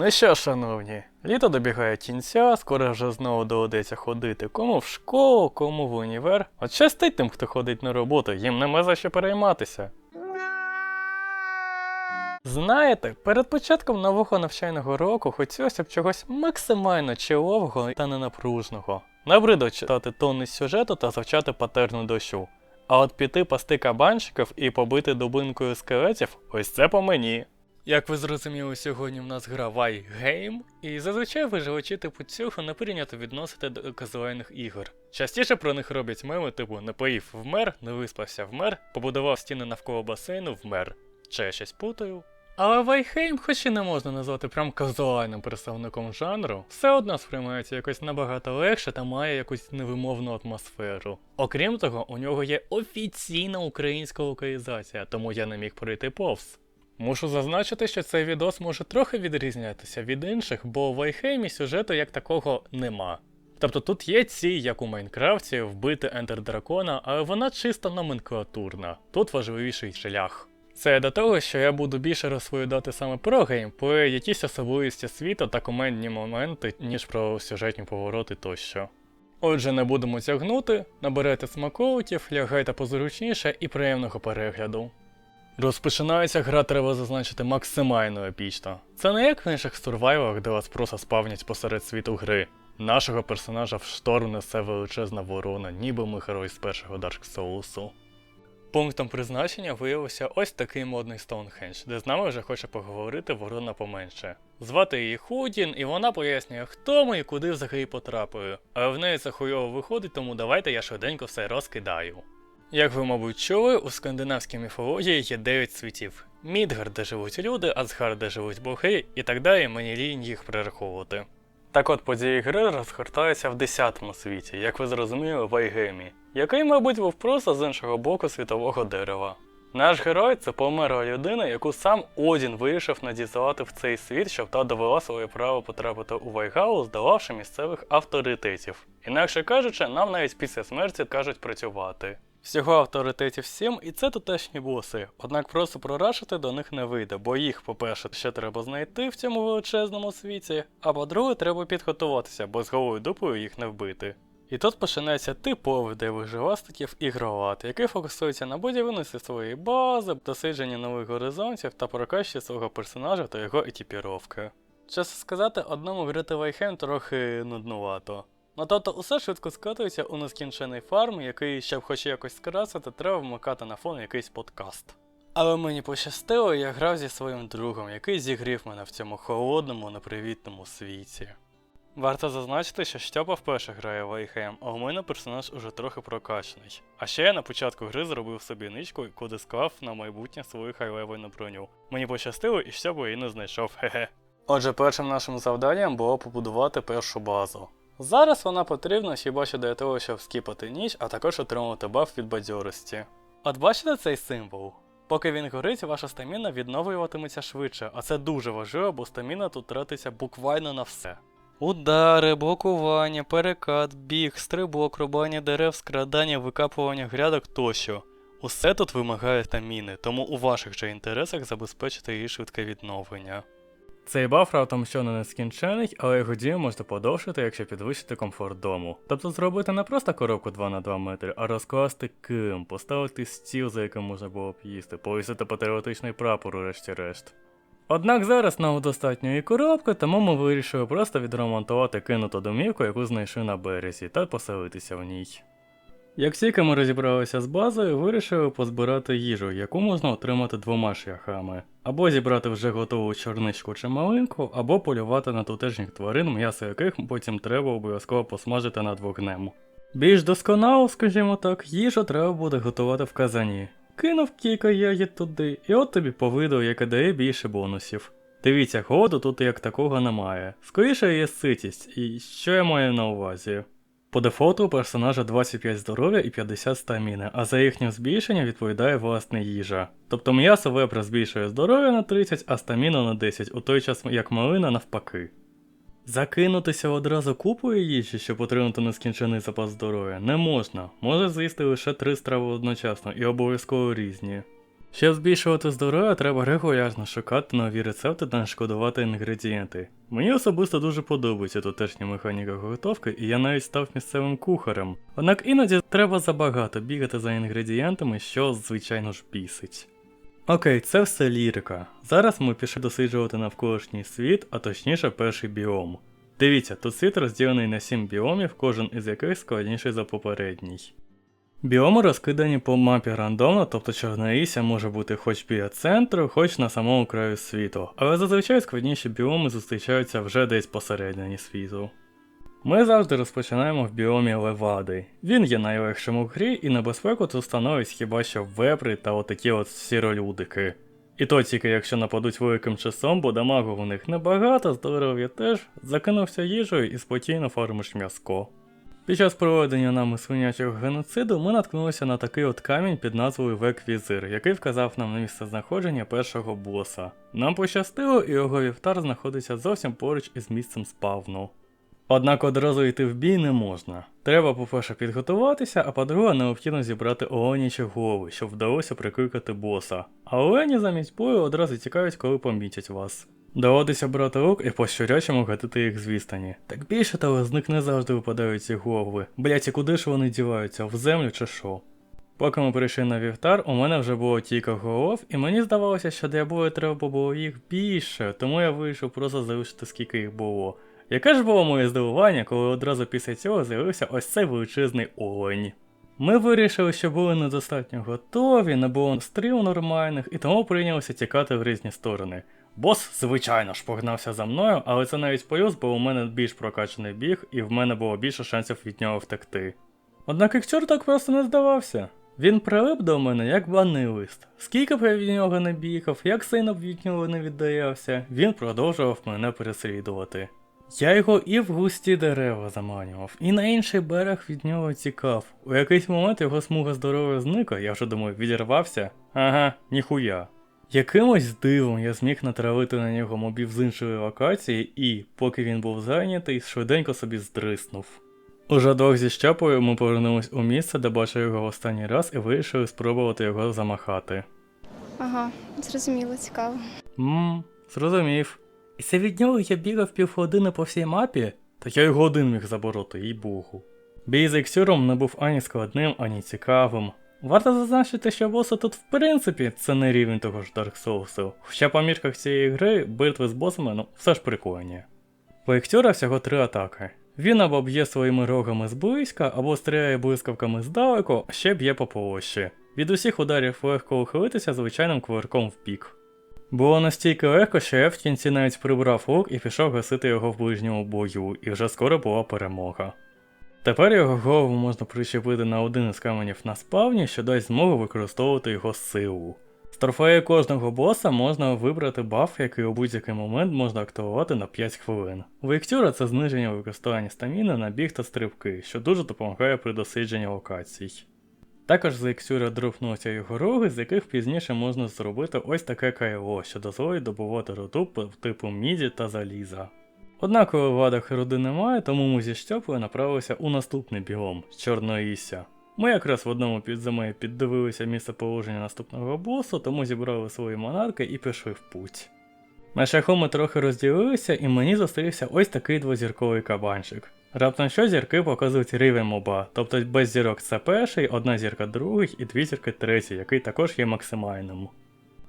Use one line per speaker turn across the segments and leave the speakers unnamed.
Ну що, шановні, літо добігає кінця, скоро вже знову доведеться ходити кому в школу, кому в універ. От щастить тим, хто ходить на роботу, їм нема за що перейматися. Знаєте, перед початком нового навчального року хотілося б чогось максимально чилового та ненапружного. Набридло читати тонни сюжету та завчати патерну дощу. А от піти пасти кабанчиків і побити дубинкою скелетів ось це по мені. Як ви зрозуміли, сьогодні в нас гра Вайгейм, і зазвичай виживачі типу цього не прийнято відносити до казуальних ігор. Частіше про них роблять меми, типу не поїв вмер, не виспався вмер, побудував стіни навколо басейну вмер. Чи я щось путаю? Але Вайхейм, хоч і не можна назвати прям казуальним представником жанру, все одно сприймається якось набагато легше та має якусь невимовну атмосферу. Окрім того, у нього є офіційна українська локалізація, тому я не міг пройти повз. Мушу зазначити, що цей відос може трохи відрізнятися від інших, бо в Вайхеймі сюжету як такого нема. Тобто тут є ці, як у Майнкрафті, вбити ендер дракона, але вона чисто номенклатурна. Тут важливіший шлях. Це до того, що я буду більше розповідати саме про геймплей, якісь особливості світу та командні моменти, ніж про сюжетні повороти тощо. Отже, не будемо тягнути, наберете смаколиків, лягайте позручніше і приємного перегляду. Розпочинається гра, треба зазначити максимально епічно. Це не як в інших сурвайвах, де вас просто спавнять посеред світу гри. Нашого персонажа в шторм несе величезна ворона, ніби ми герой з першого Dark Souls. Пунктом призначення виявився ось такий модний Стоунхендж, де з нами вже хоче поговорити ворона поменше. Звати її Худін, і вона пояснює, хто ми і куди взагалі потрапили. Але в неї це хуйово виходить, тому давайте я швиденько все розкидаю. Як ви, мабуть, чули, у скандинавській міфології є 9 світів: Мідгард, де живуть люди, Асгард, де живуть боги, і так далі мені лінь їх перераховувати. Так от події гри розгортаються в 10-му світі, як ви зрозуміли, в Айгемі, який, мабуть, був просто з іншого боку світового дерева. Наш герой це померла людина, яку сам Одін вирішив надіслати в цей світ, щоб та довела своє право потрапити у Вайгалу, здолавши місцевих авторитетів. Інакше кажучи, нам навіть після смерті кажуть працювати. Всього авторитетів 7, і це тутешні боси. Однак просто прорашити до них не вийде, бо їх, по-перше, ще треба знайти в цьому величезному світі, а по-друге, треба підготуватися, бо з голою дупою їх не вбити. І тут починається типовий де виживастиків ігролад, який фокусується на будівництві своєї бази, дослідженні нових горизонтів та прокачці свого персонажа та його екіпіровки. Чесно сказати, одному грати Вайхем трохи нуднувато. Ну тобто усе швидко скатується у нескінчений фарм, який, щоб хоч якось скрасити, треба вмикати на фон якийсь подкаст. Але мені пощастило, я грав зі своїм другом, який зігрів мене в цьому холодному, непривітному світі. Варто зазначити, що Стьопа вперше грає в Айхем, а у мене персонаж уже трохи прокачаний. А ще я на початку гри зробив собі ничку, куди склав на майбутнє свою хайлевельну броню. Мені пощастило і Стьопа її не знайшов, хе-хе. Отже, першим нашим завданням було побудувати першу базу. Зараз вона потрібна хіба що для того, щоб скіпати ніч, а також отримувати баф від бадьорості. От бачите цей символ? Поки він горить, ваша стаміна відновлюватиметься швидше, а це дуже важливо, бо стаміна тут тратиться буквально на все. Удари, блокування, перекат, біг, стрибок, рубання дерев, скрадання, викапування грядок тощо. Усе тут вимагає стаміни, тому у ваших же інтересах забезпечити її швидке відновлення. Цей баф раптом що не нескінчений, але його дію можна подовшити, якщо підвищити комфорт дому. Тобто зробити не просто коробку 2 на 2 метри, а розкласти килим, поставити стіл, за яким можна було б їсти, повісити патріотичний прапор урешті-решт. Однак зараз нам достатньо і коробки, тому ми вирішили просто відремонтувати кинуту домівку, яку знайшли на березі, та поселитися в ній. Як тільки ми розібралися з базою, вирішили позбирати їжу, яку можна отримати двома шляхами. Або зібрати вже готову чорничку чи малинку, або полювати на тутешніх тварин, м'ясо яких потім треба обов'язково посмажити над вогнем. Більш досконало, скажімо так, їжу треба буде готувати в казані. Кинув кілька ягід туди, і от тобі по виду, яке дає більше бонусів. Дивіться, голоду тут як такого немає. Скоріше є ситість, і що я маю на увазі? По дефолту у персонажа 25 здоров'я і 50 стаміни, а за їхнє збільшення відповідає власне їжа. Тобто м'ясо вебра збільшує здоров'я на 30, а стаміну на 10, у той час як малина навпаки. Закинутися одразу купою їжі, щоб отримати нескінчений запас здоров'я, не можна. Може з'їсти лише три страви одночасно і обов'язково різні. Щоб збільшувати здоров'я, треба регулярно шукати нові рецепти та не шкодувати інгредієнти. Мені особисто дуже подобається тутешня механіка готовки, і я навіть став місцевим кухарем. Однак іноді треба забагато бігати за інгредієнтами, що звичайно ж бісить. Окей, це все лірика. Зараз ми пішли досліджувати навколишній світ, а точніше перший біом. Дивіться, тут світ розділений на 7 біомів, кожен із яких складніший за попередній. Біоми розкидані по мапі рандомно, тобто Чорнорісся може бути хоч біля центру, хоч на самому краю світу, але зазвичай складніші біоми зустрічаються вже десь посередині світу. Ми завжди розпочинаємо в біомі Левади. Він є найлегшим у грі, і небезпеку тут становить хіба що вепри та отакі от сіролюдики. І то тільки якщо нападуть великим часом, бо дамагу у них небагато, здоров'я теж, закинувся їжею і спокійно фармиш м'язко. Під час проведення нами свинячого геноциду ми наткнулися на такий от камінь під назвою Век-Візир, який вказав нам на місце знаходження першого боса. Нам пощастило, і його вівтар знаходиться зовсім поруч із місцем спавну. Однак одразу йти в бій не можна. Треба, по-перше, підготуватися, а по-друге, необхідно зібрати оленячі голови, щоб вдалося прикликати боса. А олені замість бою одразу тікають, коли помітять вас. Доводиться брати лук і по щурячому гатити їх з відстані. Так більше того, з них не завжди випадають ці голови. Блять, і куди ж вони діваються, в землю чи що? Поки ми прийшли на вівтар, у мене вже було кілька голов, і мені здавалося, що для бою треба було їх більше, тому я вирішив просто залишити скільки їх було. Яке ж було моє здивування, коли одразу після цього з'явився ось цей величезний олень. Ми вирішили, що були недостатньо готові, не було стріл нормальних, і тому прийнялися тікати в різні сторони. Бос, звичайно ж, погнався за мною, але це навіть плюс, бо у мене більш прокачаний біг, і в мене було більше шансів від нього втекти. Однак Ікчор так просто не здавався. Він прилип до мене як банний лист. Скільки б я від нього не бігав, як сильно б від нього не віддаявся, він продовжував мене переслідувати. Я його і в густі дерева заманював, і на інший берег від нього тікав. У якийсь момент його смуга здоров'я зникла, я вже думаю, відірвався. Ага, ніхуя. Якимось дивом я зміг натравити на нього мобів з іншої локації і, поки він був зайнятий, швиденько собі здриснув. Уже двох зі щапою ми повернулись у місце, де бачив його останній раз, і вирішили спробувати його замахати.
Ага, зрозуміло, цікаво.
Ммм, зрозумів. І це від нього я бігав півгодини по всій мапі, та я його один міг забороти, їй богу. Бій з Ексюром не був ані складним, ані цікавим. Варто зазначити, що боси тут в принципі це не рівень того ж Dark Souls, хоча по мірках цієї гри битви з босами ну все ж прикольні. У Ектюра всього три атаки. Він або б'є своїми рогами зблизька, або стріляє блискавками здалеку, ще б'є по площі. Від усіх ударів легко ухилитися звичайним кувирком в бік. Було настільки легко, що я в кінці навіть прибрав лук і пішов гасити його в ближньому бою, і вже скоро була перемога. Тепер його голову можна причепити на один із каменів на спавні, що дасть змогу використовувати його силу. З трофею кожного боса можна вибрати баф, який у будь-який момент можна активувати на 5 хвилин. У це зниження використання стаміни на біг та стрибки, що дуже допомагає при дослідженні локацій. Також з Ексюра дропнуться його роги, з яких пізніше можна зробити ось таке кайло, що дозволить добувати руду типу міді та заліза. Однак у вадах руди немає, тому ми зі Штьопою направилися у наступний біом Чорноїсся. Ми якраз в одному підземелі піддивилися місце положення наступного босу, тому зібрали свої манатки і пішли в путь. На шляху ми трохи розділилися, і мені зустрівся ось такий двозірковий кабанчик. Раптом що зірки показують рівень моба, тобто без зірок це перший, одна зірка другий і дві зірки третій, який також є максимальним.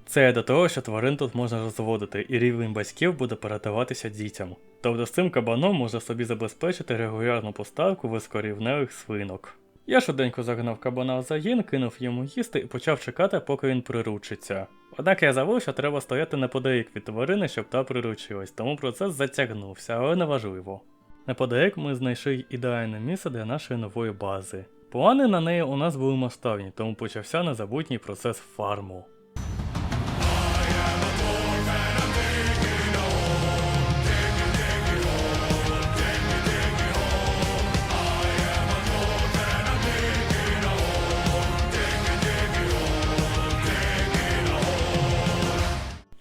Це до того, що тварин тут можна розводити, і рівень батьків буде передаватися дітям. Тобто з цим кабаном можна собі забезпечити регулярну поставку високорівневих свинок. Я швиденько загнав кабана в загін, кинув йому їсти і почав чекати, поки він приручиться. Однак я забув, що треба стояти неподалік від тварини, щоб та приручилась, тому процес затягнувся, але неважливо. Неподалік ми знайшли ідеальне місце для нашої нової бази. Плани на неї у нас були масштабні, тому почався незабутній процес фарму.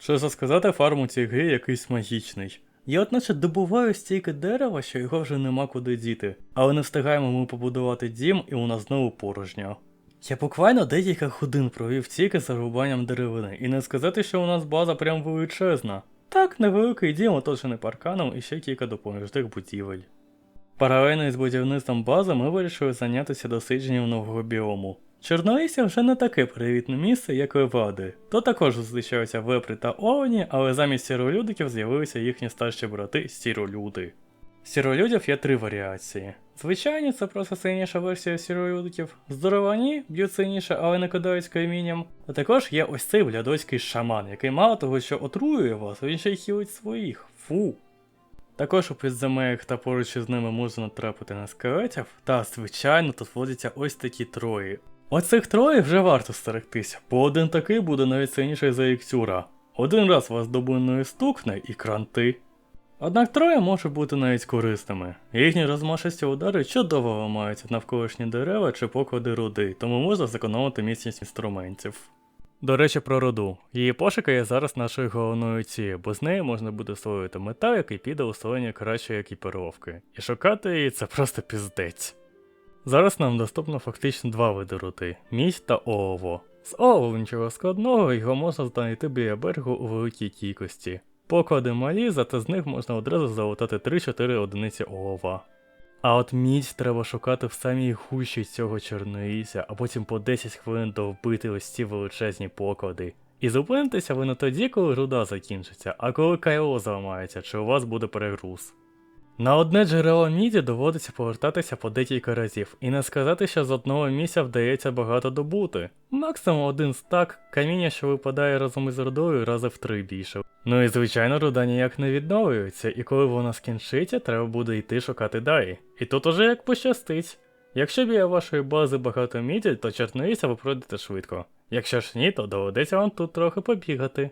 Що за сказати, фарм у цій грі якийсь магічний. Я от добуваю стільки дерева, що його вже нема куди діти. Але не встигаємо ми побудувати дім, і у нас знову порожньо. Я буквально декілька годин провів тільки за рубанням деревини, і не сказати, що у нас база прям величезна. Так, невеликий дім, оточений парканом і ще кілька допоміжних будівель. Паралельно із будівництвом бази ми вирішили зайнятися дослідженням нового біому. Чорнолісся вже не таке привітне місце, як левади. То також зустрічаються вепри та овені, але замість сіролюдиків з'явилися їхні старші брати сіролюди. Сіролюдів є три варіації. Звичайні це просто сильніша версія сіролюдиків, здоровані б'ють сильніше, але не кидають камінням. А також є ось цей блядоський шаман, який мало того, що отруює вас, він ще й хілить своїх. Фу. Також у підземеллях та поруч із ними можна натрапити на скелетів, та звичайно тут водяться ось такі трої. Оцих троє вже варто стерегтися, бо один такий буде навіть сильніший за Іксюра. Один раз вас дубиною стукне і кранти. Однак троє може бути навіть корисними. Їхні розмашисті удари чудово ламаються навколишні дерева чи поклади руди, тому можна зекономити міцність інструментів. До речі, про руду. Її пошуки є зараз нашою головною цією, бо з неї можна буде створити метал, який піде у створення кращої екіпіровки. І шукати її це просто піздець. Зараз нам доступно фактично два види руди мідь та олово. З олову нічого складного, його можна знайти біля берегу у великій кількості. Поклади малі, зате з них можна одразу залутати 3-4 одиниці олова. А от мідь треба шукати в самій гущі цього чорноїся, а потім по 10 хвилин довбити ось ці величезні поклади. І зупинитеся ви не тоді, коли руда закінчиться, а коли кайло зламається, чи у вас буде перегруз. На одне джерело міді доводиться повертатися по декілька разів, і не сказати, що з одного місця вдається багато добути. Максимум один стак, каміння, що випадає разом із рудою, рази в три більше. Ну і звичайно, руда ніяк не відновлюється, і коли вона скінчиться, треба буде йти шукати далі. І тут уже як пощастить. Якщо біля вашої бази багато міді, то чорноїся ви пройдете швидко. Якщо ж ні, то доведеться вам тут трохи побігати.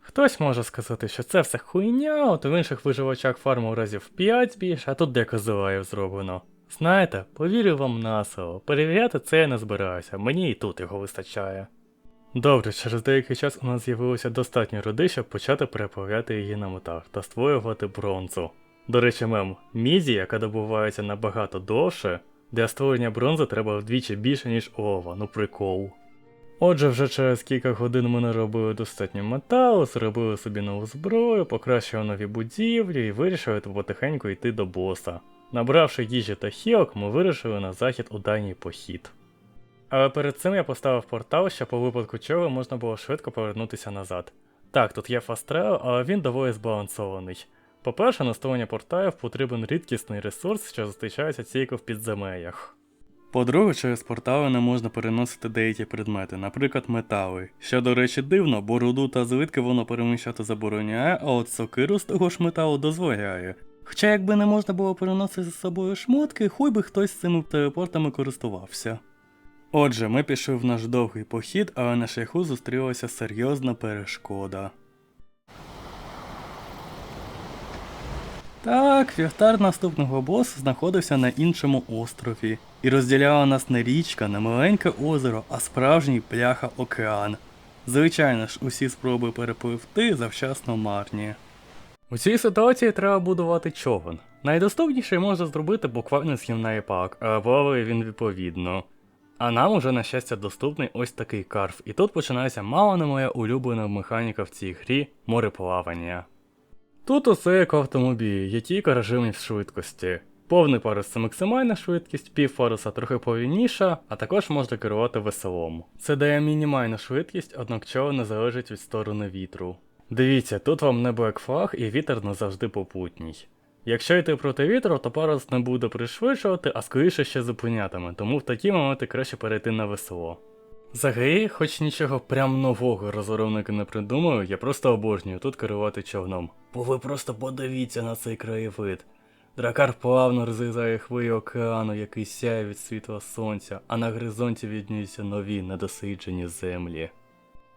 Хтось може сказати, що це все хуйня, от в інших виживачах фарму разів 5 більше, а тут деко зелаїв зроблено. Знаєте, повірю вам на слово, перевіряти це я не збираюся, мені і тут його вистачає. Добре, через деякий час у нас з'явилося достатньо руди, щоб почати переправляти її на метал та створювати бронзу. До речі, мем, міді, яка добувається набагато довше, для створення бронзи треба вдвічі більше, ніж олова, ну прикол. Отже, вже через кілька годин ми наробили достатньо металу, зробили собі нову зброю, покращили нові будівлі і вирішили потихеньку йти до боса. Набравши їжі та хілок, ми вирішили на захід у дальній похід. Але перед цим я поставив портал, щоб по випадку чого можна було швидко повернутися назад. Так, тут є фастрел, але він доволі збалансований. По-перше, на створення порталів потрібен рідкісний ресурс, що зустрічається тільки в підземеллях. По-друге, через портали не можна переносити деякі предмети, наприклад, метали. Що, до речі, дивно, бо руду та злитки воно переміщати забороняє, а от сокиру з того ж металу дозволяє. Хоча якби не можна було переносити з собою шмотки, хуй би хтось цими телепортами користувався. Отже, ми пішли в наш довгий похід, але на шляху зустрілася серйозна перешкода. Так, вівтар наступного боса знаходився на іншому острові, і розділяла нас не річка, не маленьке озеро, а справжній пляха океан. Звичайно ж, усі спроби перепливти завчасно марні. У цій ситуації треба будувати човен. Найдоступніший можна зробити буквально з гімна пак, а він відповідно. А нам уже, на щастя, доступний ось такий карф, і тут починається мало не моя улюблена механіка в цій грі мореплавання. Тут усе як в автомобілі, є тільки режимів швидкості. Повний парус це максимальна швидкість, пів паруса трохи повільніша, а також можна керувати веселом. Це дає мінімальну швидкість, однак чого не залежить від сторони вітру. Дивіться, тут вам не Flag і вітер не завжди попутній. Якщо йти проти вітру, то парус не буде пришвидшувати, а скоріше ще зупинятиме, тому в такі моменти краще перейти на весело. Взагалі, хоч нічого прям нового розробники не придумали, я просто обожнюю тут керувати човном. Бо ви просто подивіться на цей краєвид. Дракар плавно розрізає хвилі океану, який сяє від світла сонця, а на горизонті віднюються нові недосиджені землі.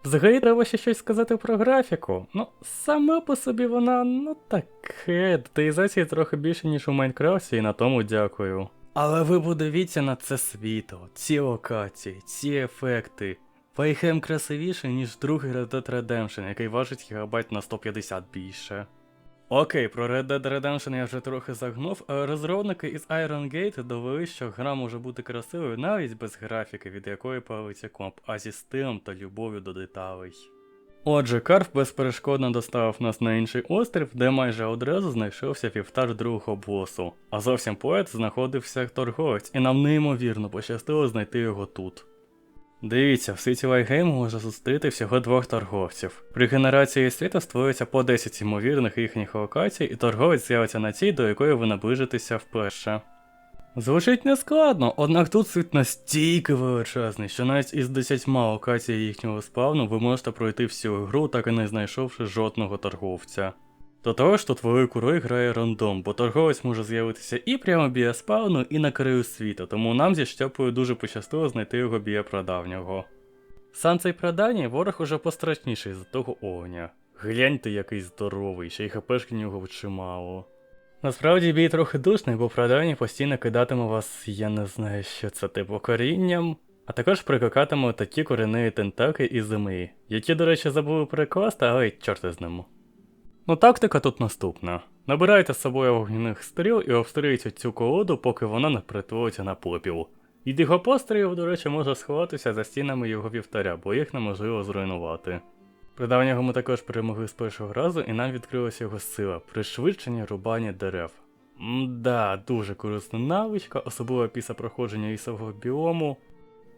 Взагалі треба ще щось сказати про графіку. Ну, сама по собі вона, ну таке, деталізації трохи більше, ніж у Майнкрафті, і на тому дякую. Але ви подивіться на це світло, ці локації, ці ефекти. Вайхем красивіше, ніж другий Red Dead Redemption, який важить гігабайт на 150 більше. Окей, про Red Dead Redemption я вже трохи загнув, розробники із Iron Gate довели, що гра може бути красивою навіть без графіки, від якої палиться комп, а зі стилем та любов'ю до деталей. Отже, Карф безперешкодно доставив нас на інший острів, де майже одразу знайшовся вівтар другого босу. А зовсім поет знаходився торговець, і нам неймовірно пощастило знайти його тут. Дивіться, в світі Лайгейм можна зустріти всього двох торговців. При генерації світу створюється по 10 ймовірних їхніх локацій, і торговець з'явиться на тій, до якої ви наближитеся вперше. Звучить нескладно, однак тут світ настільки величезний, що навіть із 10 локацій їхнього спавну ви можете пройти всю гру, так і не знайшовши жодного торговця. До того ж, тут велику роль грає рандом, бо торговець може з'явитися і прямо біля спавну, і на краю світу, тому нам зі Щопою дуже пощастило знайти його біля прадавнього. Сам цей прадавній ворог уже пострашніший за того огня. Гляньте, який здоровий, ще й хпшки нього чимало. Насправді бій трохи душний, бо прадавній постійно кидатиме вас, я не знаю, що це типу корінням, а також прикокатиме такі кореневі тентаки із землі, які, до речі, забули перекласти, але й чорти з ним. Ну, тактика тут наступна. Набирайте з собою вогняних стріл і обстрілюйте цю колоду, поки вона не перетвориться на попіл. Від його пострілів, до речі, може сховатися за стінами його вівтаря, бо їх неможливо зруйнувати. Придавнього ми також перемогли з першого разу, і нам відкрилася його сила пришвидшення рубання дерев. Мда, дуже корисна навичка, особливо після проходження лісового біому.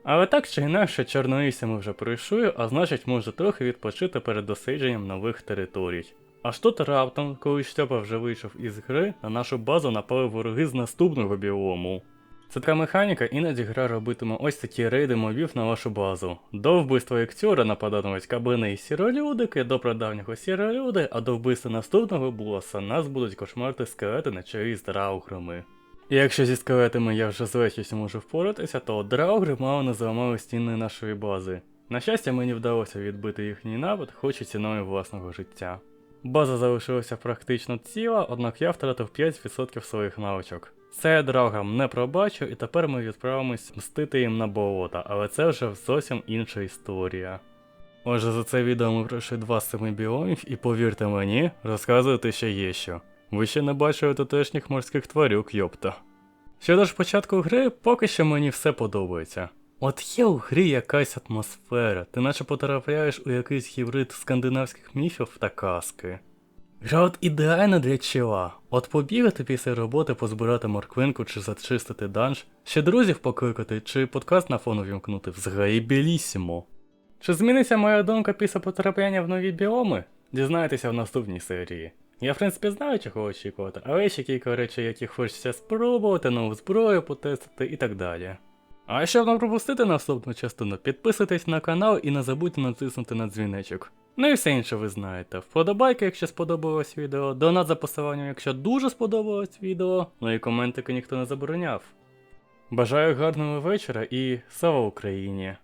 Але так чи інакше, чорнолісся ми вже пройшли, а значить може трохи відпочити перед дослідженням нових територій. Аж тут раптом, коли Штьопа вже вийшов із гри, на нашу базу напали вороги з наступного біому. Це така механіка, іноді гра робитиме ось такі рейди мобів на вашу базу. До вбивства Ектюра нападатимуть каблини і сіролюдики, до прадавнього сіролюди, а до вбивства наступного боса нас будуть кошмарити скелети на чолі з драуграми. І якщо зі скелетами я вже з легкістю можу впоратися, то драугри мало не зламали стіни нашої бази. На щастя, мені вдалося відбити їхній напад, хоч і ціною власного життя. База залишилася практично ціла, однак я втратив 5% своїх навичок. Це я драгам не пробачу, і тепер ми відправимось мстити їм на болота, але це вже зовсім інша історія. Отже, за це відео ми пройшли два з семи біомів, і повірте мені, розказувати ще є що. Ви ще не бачили тутешніх морських тварюк, йопта. Щодо ж початку гри, поки що мені все подобається. От є у грі якась атмосфера, ти наче потрапляєш у якийсь гібрид скандинавських міфів та казки. Гра от ідеальна для чила. От побігати після роботи позбирати морквинку чи зачистити данж, ще друзів покликати, чи подкаст на фону вімкнути взагалі білісімо. Чи зміниться моя думка після потрапляння в нові біоми? Дізнаєтеся в наступній серії. Я, в принципі, знаю, чого очікувати, але ще кілька речей, які хочеться спробувати, нову зброю потестити і так далі. А щоб не пропустити наступну частину, підписуйтесь на канал і не забудьте натиснути на дзвіночок. Ну і все інше ви знаєте. Вподобайки, якщо сподобалось відео, донат за посиланням, якщо дуже сподобалось відео, ну і коментики ніхто не забороняв. Бажаю гарного вечора і слава Україні!